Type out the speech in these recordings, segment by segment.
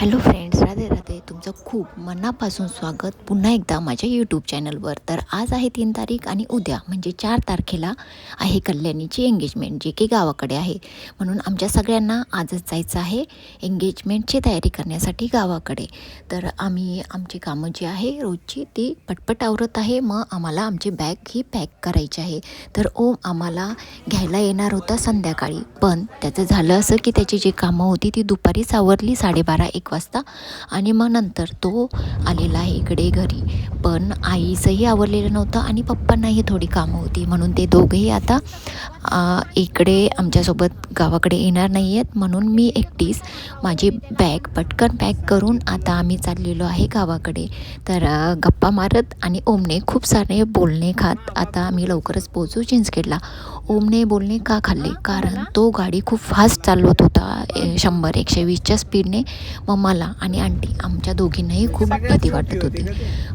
Hello friends Radhe Radhe. तुमचं खूप मनापासून स्वागत पुन्हा एकदा माझ्या यूट्यूब चॅनलवर तर आज आहे तीन तारीख आणि उद्या म्हणजे चार तारखेला आहे कल्याणीची एंगेजमेंट जे की गावाकडे आहे. म्हणून आमच्या सगळ्यांना आजच जायचं आहे एंगेजमेंटची तयारी करण्यासाठी गावाकडे. तर आम्ही आमची कामं जी आहे रोजची ती पटपट आवरत आहे. मग आम्हाला आमची बॅग ही पॅक करायची आहे. तर ओम आम्हाला घ्यायला येणार होता संध्याकाळी. पण त्याचं झालं असं की त्याची जी कामं होती ती दुपारीच आवरली साडेबारा एक वाजता. आणि मग नंतर तो आलेला आहे इकडे घरी. पण आईचंही आवरलेलं नव्हतं आणि पप्पांनाही थोडी कामं होती. म्हणून ते दोघेही आता इकडे आमच्यासोबत गावाकडे येणार नाही आहेत म्हणून मी एकटीच माझी बॅग पटकन पॅक करून आता आम्ही चाललेलो आहे गावाकडे. तर गप्पा मारत आणि ओमने खूप सारे बोलणे खात आता आम्ही लवकरच पोहोचू चिंचखेडला. ओमने बोलणे का खाल्ले? कारण तो गाडी खूप फास्ट चालवत होता ए, शंभर एकशे वीसच्या स्पीडने मग मला आणि आंटी आमच्या दोघींनाही खूप भीती वाटत होती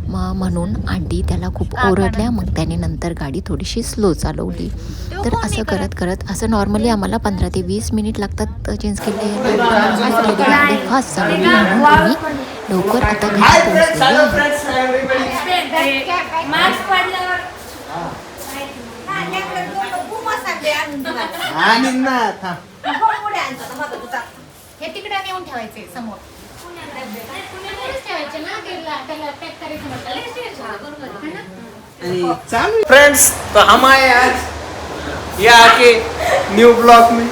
मग म्हणून आंटी त्याला खूप ओरडल्या. मग त्याने नंतर गाडी थोडीशी स्लो चालवली. तर असं करत करत? असं नॉर्मली आम्हाला पंधरा ते वीस मिनिट लागतात चिंचखेडले गाडी फास्ट चालवली. म्हणून आम्ही लवकर आता घरी पोहोचलेलो हे तिकडे नेऊन ठेवायचे समोर. पुण्यामध्येच ठेवायचे ना त्याला त्याला पॅक करायचं म्हटलं. है ना? आणि चालू फ्रेंड्स तो हम आए आज ये आके न्यू ब्लॉक मी-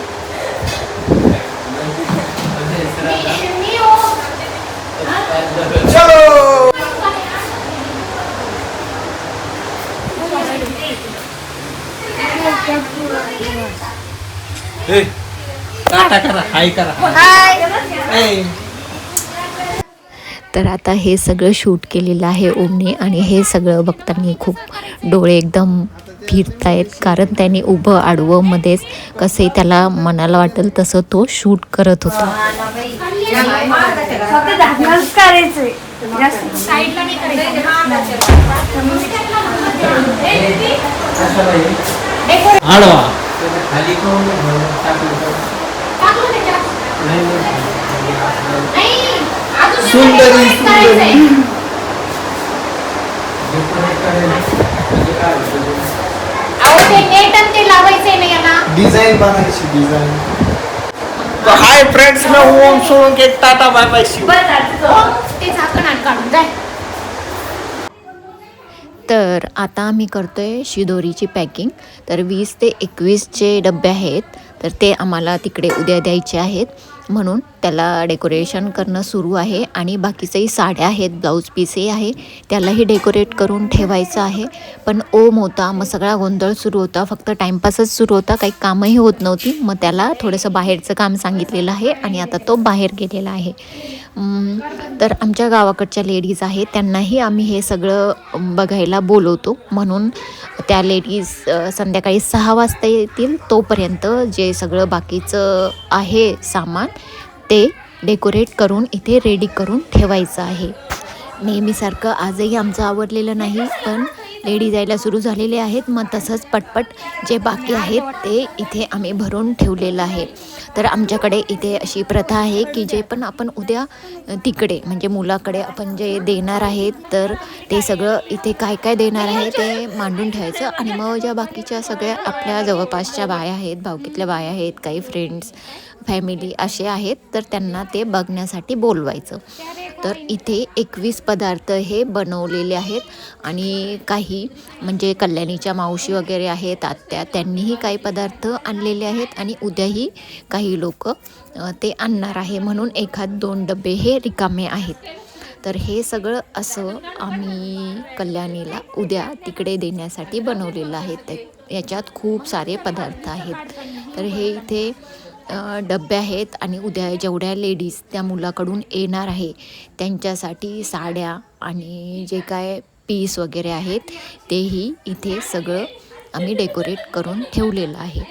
मी हो. चलो हे, टाटा करा. हाय करा. ए, तर आता हे सगळं शूट केलेलं आहे ओमने आणि हे सगळं बघताना खूप डोळे एकदम फिरतायत. कारण त्याने उभं आडवं मध्येच कसंही त्याला मनाला वाटेल तसं तो शूट करत होता. आडवा. सुंदरी, डिझाईन बनायची डिझाईन तो हाय फ्रेंड्स मैं हूँ ओम के टाटा बाय बाय जाय. तर आता आम्ही करतोय शिदोरीची पॅकिंग तर वीस ते एकवीसचे डबे आहेत. तर ते आम्हाला तिकडे उद्या द्यायचे आहेत. म्हणून त्याला डेकोरेशन करणं सुरू आहे आणि बाकीचंही साड्या आहेत ब्लाऊज पीसही आहे. त्यालाही डेकोरेट करून ठेवायचं आहे. पण ओम होता मग सगळा गोंधळ सुरू होता. फक्त टाईमपासच सुरू होता. काही कामही होत नव्हती. मग त्याला थोडंसं बाहेरचं काम सांगितलेलं आहे आणि आता तो बाहेर गेलेला आहे. तर आमच्या गावाकडच्या लेडीज आहेत. त्यांनाही आम्ही हे सगळं बघायला बोलवतो. म्हणून त्या लेडीज संध्याकाळी सहा वाजता येतील. तोपर्यंत जे सगळं बाकीचं आहे सामान ते डेकोरेट करून इथे रेडी करून ठेवायचं आहे. नेहमीसारखं आजही आमचं आवडलेलं नाही पण लेडीज यायला सुरू झालेले आहेत. मग तसंच पटपट जे बाकी आहेत ते इथे आम्ही भरून ठेवलेलं आहे. तर आमच्याकडे इथे अशी प्रथा आहे की जे पण आपण उद्या तिकडे म्हणजे मुलाकडे आपण जे देणार आहेत तर ते सगळं इथे काय काय देणार आहे ते मांडून ठेवायचं. आणि मग ज्या बाकीच्या सगळ्या आपल्या जवळपासच्या बाया आहेत भावकीतल्या बाया आहेत काही फ्रेंड्स फॅमिली असे आहेत तर त्यांना ते बघण्यासाठी बोलवायचं. तर इथे एकवीस पदार्थ हे बनवलेले आहेत आणि काही म्हणजे कल्याणीच्या मावशी वगैरे आहेत आत्या त्यांनीही काही पदार्थ आणलेले आहेत आणि उद्याही काही लोक ते आणणार आहे म्हणून एखाद दोन डबे हे रिकामे आहेत. तर हे सगळं असं आम्ही कल्याणीला उद्या तिकडे देण्यासाठी बनवलेलं आहे. ते याच्यात खूप सारे पदार्थ आहेत. तर हे इथे डबे आहेत आणि उद्या जेवढ्या लेडीज त्या मुलाकडून येणार आहे त्यांच्यासाठी साड्या आणि जे काय पीस वगैरे आहेत तेही इथे सगळं आम्ही डेकोरेट करून ठेवलेलं आहे.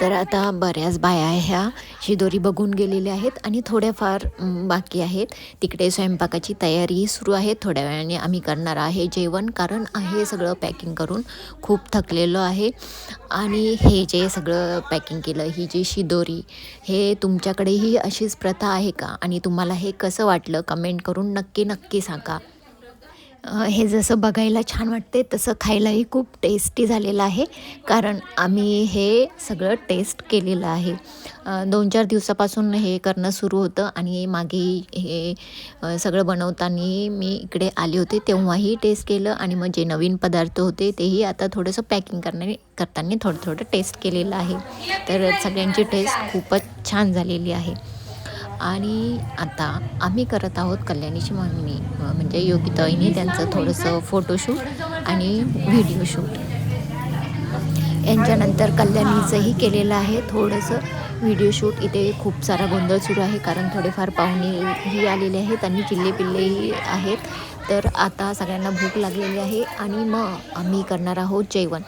तर आता बऱ्याच बाया ह्या. शिदोरी बघून गेलेल्या आहेत आणि थोड्याफार बाकी आहेत. तिकडे स्वयंपाकाची तयारी सुरू आहे. थोड्या वेळाने आम्ही करणार आहे जेवण कारण आहे सगळं पॅकिंग करून खूप थकलेलो आहे. आणि हे जे सगळं पॅकिंग केलं ही जी शिदोरी हे तुमच्याकडेही अशीच प्रथा आहे का? आणि तुम्हाला हे कसं वाटलं? कमेंट करून नक्की नक्की सांगा. हे जसं बघायला छान वाटते तसं खायलाही खूप टेस्टी झालेलं आहे. कारण आम्ही हे सगळं टेस्ट केलेलं आहे. दोन चार दिवसापासून हे करणं सुरू होतं आणि मागे हे सगळं बनवताना मी इकडे आले होते तेव्हाही टेस्ट केलं आणि मग जे नवीन पदार्थ होते तेही आता थोडंसं पॅकिंग करणे करताना थोडं थोडं टेस्ट केलेलं आहे. तर सगळ्यांची टेस्ट खूपच छान झालेली आहे. आणि आता आम्ही करत आहोत कल्याणीची मम्मी म्हणजे योगिताईने त्यांचं थोडंसं फोटोशूट आणि व्हिडिओ शूट यांच्यानंतर कल्याणीचंही केलेलं आहे थोडंसं व्हिडिओ शूट इथे खूप सारा गोंधळ सुरू आहे कारण थोडेफार पाहुणेही आलेले आहेत आणि चिल्ले पिल्लेही आहेत. तर आता सगळ्यांना भूक लागलेली आहे आणि मग आम्ही करणार आहोत जेवण.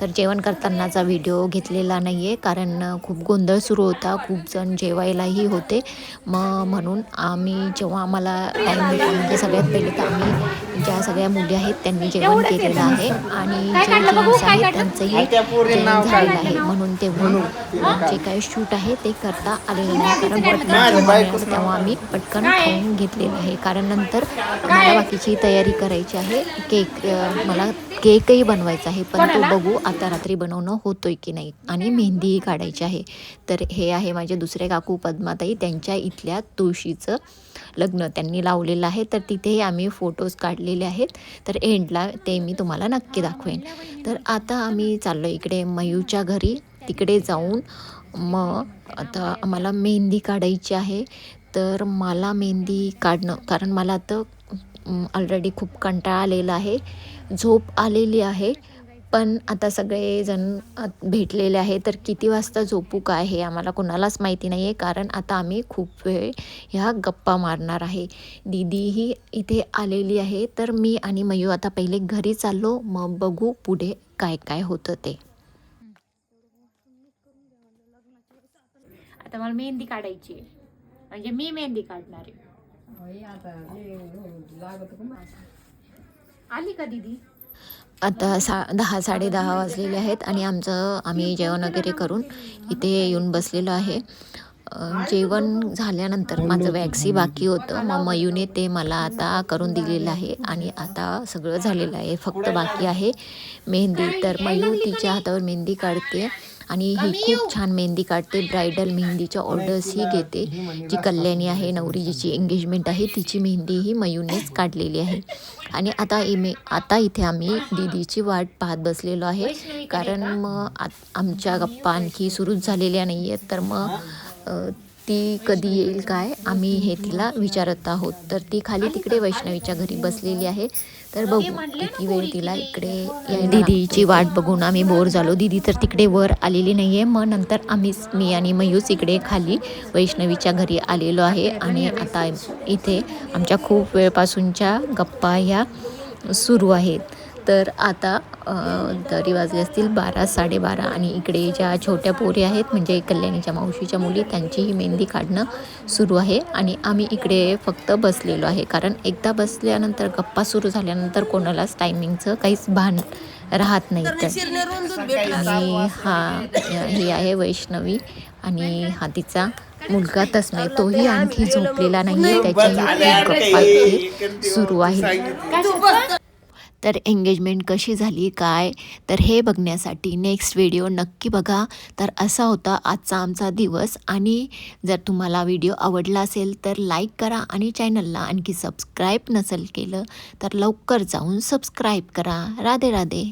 तर जेवण करतानाचा व्हिडिओ घेतलेला नाही आहे कारण खूप गोंधळ सुरू होता खूप जण जेवायलाही होते. मग म्हणून आम्ही जेव्हा आम्हाला टाईम भेटला म्हणजे सगळ्यात पहिले तर आम्ही ज्या सगळ्या मुली आहेत त्यांनी जेवण केलेलं आहे आणि जे जेंट्स आहेत त्यांचंही जेवण झालेलं आहे. म्हणून तेव्हा जे काही शूट आहे ते करता आलेलं नाही. कारण पटकन तेव्हा आम्ही पटकन खाऊन घेतलेलं आहे. कारण नंतर मला बाकीची तयारी करायची आहे. केक मला केकही बनवायचा आहे. पण तो बघू आता रात्री बनवणं होतोय की नाही. आणि मेहंदीही काढायची आहे. तर हे आहे माझे दुसरे काकू पद्माताई. त्यांच्या इथल्या तुळशीचं लग्न त्यांनी लावलेलं आहे. तर तिथेही आम्ही फोटोज काढलेले आहेत. तर एंडला ते मी तुम्हाला नक्की दाखवेन. तर आता आम्ही चाललो इकडे मयूच्या घरी. तिकडे जाऊन मग आता आम्हाला मेहंदी काढायची आहे. तर मला मेहंदी काढणं कारण मला आता ऑलरेडी खूप कंटाळा आलेला आहे. झोप आलेली आहे. पण आता सगळेजण भेटलेले आहे तर किती वाजता झोपू काय हे आम्हाला कोणालाच माहिती नाही आहे कारण आता आम्ही खूप वेळ ह्या गप्पा मारणार आहे. दीदीही इथे आलेली आहे तर मी आणि मयू आता पहिले घरी चाललो मग बघू पुढे काय काय होतं ते. आता मला मेहंदी काढायची आहे. म्हणजे मी मेहंदी काढणार आहे. आली का दीदी? आता सा दहा साडे दहा वाजलेले आहेत आणि आमचं आम्ही जेवण वगैरे करून इथे येऊन बसलेलो आहे. जेवण झाल्यानंतर माझं वॅक्सी बाकी होतं. मग मयूने ते मला आता करून दिलेलं आहे आणि आता सगळं झालेलं आहे. फक्त बाकी आहे मेहंदी. तर मयू तिच्या हातावर मेहंदी काढते आणि ही खूप छान मेहंदी काढते. ब्रायडल मेहंदीच्या ऑर्डर्सही घेते. जी कल्याणी आहे नवरी जिची एंगेजमेंट आहे तिची मेहंदी ही मयूनेच काढलेली आहे. आणि आता इमे आता इथे आम्ही दीदीची वाट पाहत बसलेलो आहे. कारण मग आमच्या गप्पा आणखी सुरूच झालेल्या नाही आहेत तर मग ती कधी येईल काय आम्ही हे तिला विचारत आहोत. तर ती खाली तिकडे वैष्णवीच्या घरी बसलेली आहे. तर बघू किती वेळ तिला इकडे दीदीची वाट बघून आम्ही बोर झालो. दीदी तर तिकडे वर आलेली नाही आहे मग नंतर आम्ही मी आणि मयूस इकडे खाली वैष्णवीच्या घरी आलेलो आहे. आणि आता इथे आमच्या खूप वेळपासूनच्या गप्पा ह्या सुरू आहेत. तर आता तरी वाजले असतील बारा साडेबारा आणि इकडे ज्या छोट्या पोरी आहेत म्हणजे कल्याणीच्या मावशीच्या मुली त्यांचीही मेहंदी काढणं सुरू आहे आणि आम्ही इकडे फक्त बसलेलो आहे. कारण एकदा बसल्यानंतर गप्पा सुरू झाल्यानंतर कोणालाच टायमिंगचं काहीच भान राहत नाही. तर आणि हा ही आहे वैष्णवी आणि हा तिचा मुलगा तस्मय तोही आणखी झोपलेला नाही त्याच्याही गप्पा सुरू आहे तर एंगेजमेंट कशी झाली काय? तर हे बघण्यासाठी नेक्स्ट व्हिडिओ नक्की बघा. तर असा होता आजचा आमचा दिवस. आणि जर तुम्हाला व्हिडिओ आवडला असेल तर लाईक करा आणि चॅनलला आणखी सबस्क्राईब नसेल केलं तर लवकर जाऊन सबस्क्राईब करा. राधे राधे